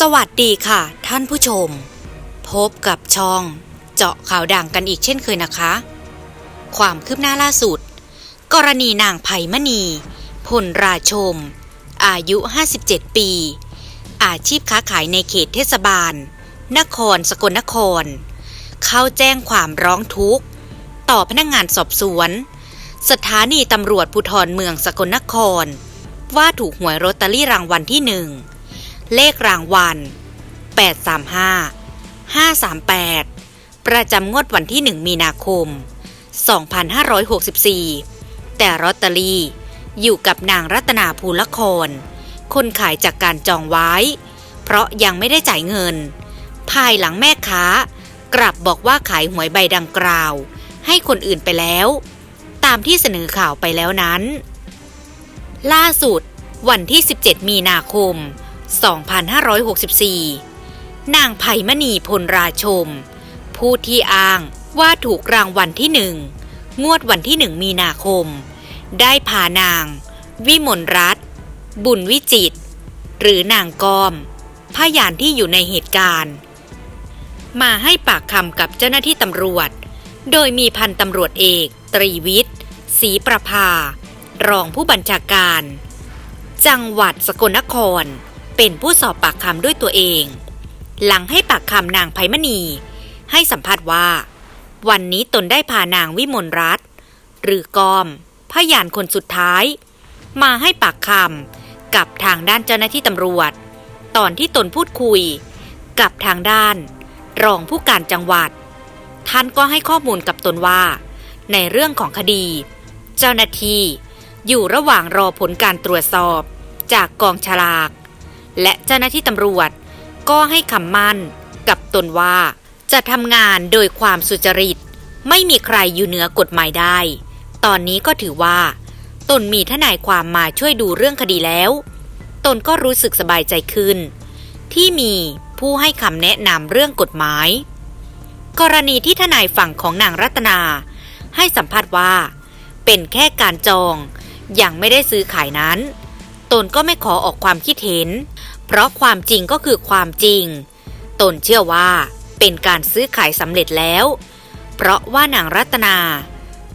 สวัสดีค่ะ ท่านผู้ชม พบกับช่อง เจาะข่าวดังกันอีกเช่นเคยนะคะ ความคืบหน้าล่าสุด กรณีนางไพมณี พลราชม อายุ 57 ปี อาชีพค้าขายในเขตเทศบาล นครสกลนคร เข้าแจ้งความร้องทุกข์ ต่อพนักงงานสอบสวน สถานีตำรวจภูธรเมืองสกลนคร ว่าถูกหวยโรตเตอรี่รางวัลที่หนึ่ง เลขรางวัล 835 538 ประจำงวดวันที่ 1 มีนาคม 2564 แต่รอตเตอรี่อยู่กับนางรัตนาภูลคร คนขายจากการจองไว้ เพราะยังไม่ได้จ่ายเงิน ภายหลังแม่ค้ากลับบอกว่าขายหวยใบดังกล่าว ให้คนอื่นไปแล้ว ตามที่เสนอข่าวไปแล้วนั้น ล่าสุดวันที่ 17 มีนาคม 2564 2,564 นางไพมณีพลราชม ผู้ที่อ้างว่าถูกรางวัลที่หนึ่งงวดวันที่หนึ่งมีนาคม ได้พานาง วิมลรัตน์บุญวิจิต หรือนางกอมพยานที่อยู่ในเหตุการณ์ มาให้ปากคำกับเจ้าหน้าที่ตำรวจ โดยมีพันตำรวจเอก ตรีวิทย์ศรีประภา รองผู้บัญชาการ จังหวัดสกลนคร เป็นผู้สอบปากคำด้วยตัวเอง หลังให้ปากคำนางไพมณี ให้สัมภาษณ์ว่า วันนี้ตนได้พานางวิมลรัตน์หรือกอมพยานคนสุดท้าย มาให้ปากคำกับทางด้านเจ้าหน้าที่ตำรวจ ตอนที่ตนพูดคุย กับทางด้าน รองผู้การจังหวัด ท่านก็ให้ข้อมูลกับตนว่า ในเรื่องของคดี เจ้าหน้าที่อยู่ระหว่างรอผลการตรวจสอบ จากกองฉลาก และเจ้าหน้าที่ตำรวจ ก็ให้คำมั่นกับตนว่า จะทำงานโดยความสุจริต ไม่มีใครอยู่เหนือกฎหมายได้ ตอนนี้ก็ถือว่า ตนมีทนายความมาช่วยดูเรื่องคดีแล้ว ตนก็รู้สึกสบายใจขึ้น ที่มีผู้ให้คำแนะนำเรื่องกฎหมาย กรณีที่ทนายฝั่งของนางรัตนา ให้สัมภาษณ์ว่า เป็นแค่การจองยังไม่ได้ซื้อขายนั้น ตนก็ไม่ขอออกความคิดเห็น เพราะความจริงก็คือความจริง ตนเชื่อว่าเป็นการซื้อขายสำเร็จแล้ว เพราะว่านางรัตนา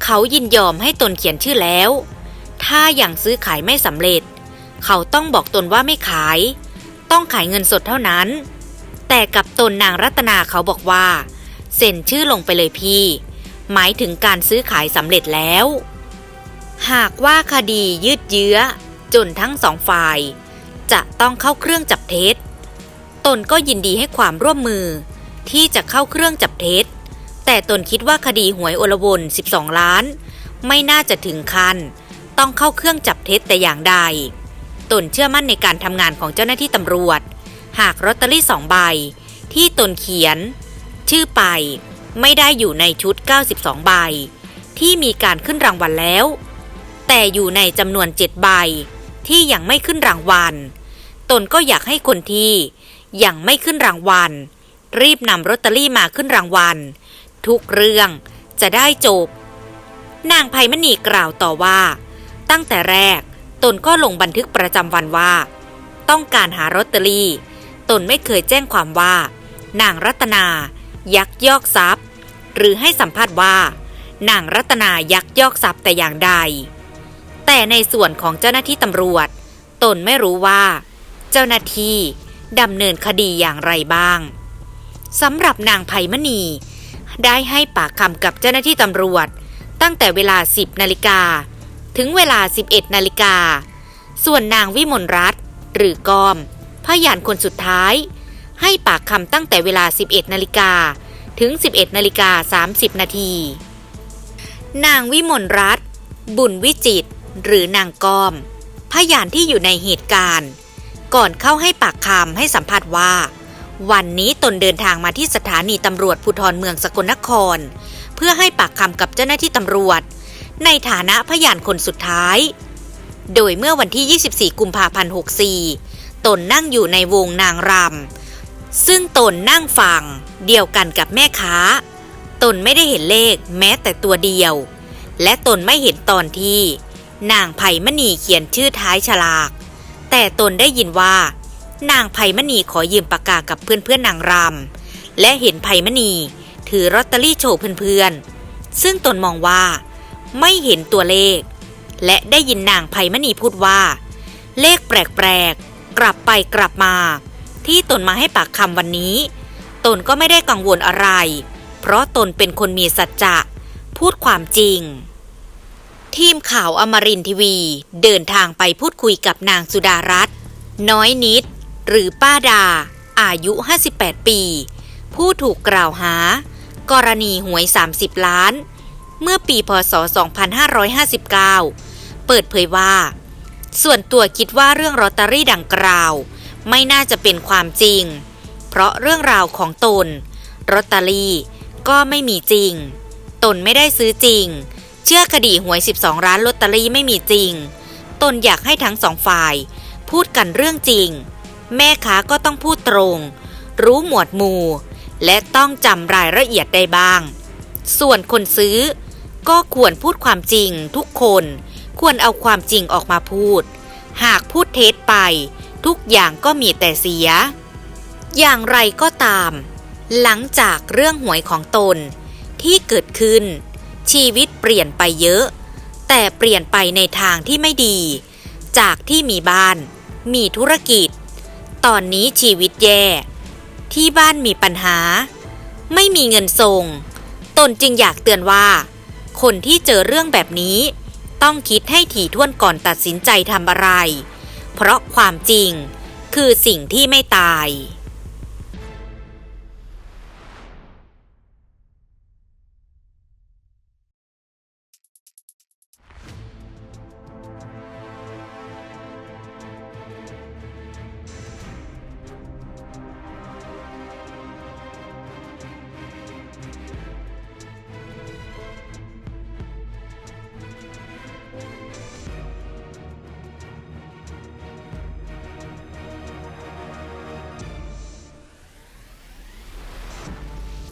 เขายินยอมให้ตนเขียนชื่อแล้ว ถ้ายัางซื้อขายไม่สำเร็จ เขาต้องบอกตนว่าไม่ขาย ต้องขายเงินสดเท่านั้น แต่กับตนนางรัตนาเขาบอกว่า เซ็นชื่อลงไปเลยพี่ หมายถึงการซื้อขายสำเร็จแล้ว หากว่าคดียืดเยื้อ จนทั้งสองฝ่าย จะต้องเข้าเครื่องจับเท็จ ตนก็ยินดีให้ความร่วมมือ ที่จะเข้าเครื่องจับเท็จ แต่ตนคิดว่าคดีหวยโอลวน 12 ล้าน ไม่น่าจะถึงคัน ต้องเข้าเครื่องจับเท็จแต่อย่างใด ตนเชื่อมั่นในการทำงานของเจ้าหน้าที่ตำรวจ หากลอตเตอรี่สองใบ ที่ตนเขียน ชื่อไป ไม่ได้อยู่ในชุด 92 ใบ ที่มีการขึ้นรางวัลแล้ว แต่อยู่ในจำนวน 7 ใบที่ยังไม่ขึ้นรางวัล ตนก็อยากให้คนที่ยังไม่ขึ้นรางวัล รีบนำลอตเตอรี่มาขึ้นรางวัล ทุกเรื่องจะได้จบ นางไพมณีกล่าวต่อว่า ตั้งแต่แรกตนก็ลงบันทึกประจำวันว่า ต้องการหาลอตเตอรี่ ตนไม่เคยแจ้งความว่า นางรัตนา ยักยอกทรัพย์ หรือให้สัมภาษณ์ว่า นางรัตนายักยอกทรัพย์แต่อย่างใด แต่ในส่วนของเจ้าหน้าที่ตำรวจ ตนไม่รู้ว่า เจ้าหน้าที่ดำเนินคดีอย่างไรบ้างสำหรับนางไพมณี ได้ให้ปากคำกับเจ้าหน้าที่ตำรวจ ตั้งแต่เวลา 10นาฬิกาถึงเวลา 11นาฬิกา ส่วนนางวิมลรัตน์หรือกอม พยานคนสุดท้าย ให้ปากคำตั้งแต่เวลา 11นาฬิกาถึง 11นาฬิกา30นาทีนางวิมลรัตน์บุญวิจิต หรือนางกอม พยานที่อยู่ในเหตุการณ์ ก่อนเข้าให้ปากคำให้สัมภาษณ์ว่า วันนี้ตนเดินทางมาที่สถานีตำรวจภูธรเมืองสกลนคร เพื่อให้ปากคำกับเจ้าหน้าที่ตำรวจ ในฐานะพยานคนสุดท้าย โดยเมื่อวันที่ 24 กุมภาพันธ์ 64 ตนนั่งอยู่ในวงนางรำซึ่งตนนั่งฟังเดียวกันกับแม่ค้า ตนไม่ได้เห็นเลขแม้แต่ตัวเดียว และตนไม่เห็นตอนที่ นางไพมณีเขียนชื่อท้ายฉลาก แต่ตนได้ยินว่า นางไพมณีขอยืมปากกากับเพื่อนๆนางรำและเห็นไพมณีถือลอตเตอรี่โชว์เพื่อนๆ ซึ่งตนมองว่า ไม่เห็นตัวเลข และได้ยินนางไพมณีพูดว่า เลขแปลกๆ กลับไปกลับมา ที่ตนมาให้ปากคำวันนี้ ตนก็ไม่ได้กังวลอะไร เพราะตนเป็นคนมีสัจจะ พูดความจริง ทีมข่าวอมรินทีวี เดินทางไปพูดคุยกับนางสุดารัตน์น้อยนิด หรือป้าดา อายุ 58 ปี ผู้ถูกกล่าวหา กรณีหวย 30 ล้าน เมื่อปีพศ 2559 เปิดเผยว่า ส่วนตัวคิดว่าเรื่องลอตเตอรี่ดังกล่าว ไม่น่าจะเป็นความจริง เพราะเรื่องราวของตนลอตเตอรี่ก็ไม่มีจริง ตนไม่ได้ซื้อจริง เชื่อคดีหวย 12 ร้านลอตเตอรี่ไม่มีจริง ตนอยากให้ทั้งสองฝ่าย พูดกันเรื่องจริง แม่ค้าก็ต้องพูดตรง รู้หมวดหมู่ และต้องจำรายละเอียดได้บ้าง ส่วนคนซื้อ ก็ควรพูดความจริงทุกคนควรเอาความจริงออกมาพูด หากพูดเท็จไป ทุกอย่างก็มีแต่เสีย อย่างไรก็ตาม หลังจากเรื่องหวยของตนที่เกิดขึ้น ชีวิตเปลี่ยนไปเยอะ แต่เปลี่ยนไปในทางที่ไม่ดี จากที่มีบ้าน มีธุรกิจ ตอนนี้ชีวิตแย่ ที่บ้านมีปัญหา ไม่มีเงินส่ง ตนจึงอยากเตือนว่า คนที่เจอเรื่องแบบนี้ ต้องคิดให้ถี่ถ้วนก่อนตัดสินใจทำอะไร เพราะความจริงคือสิ่งที่ไม่ตาย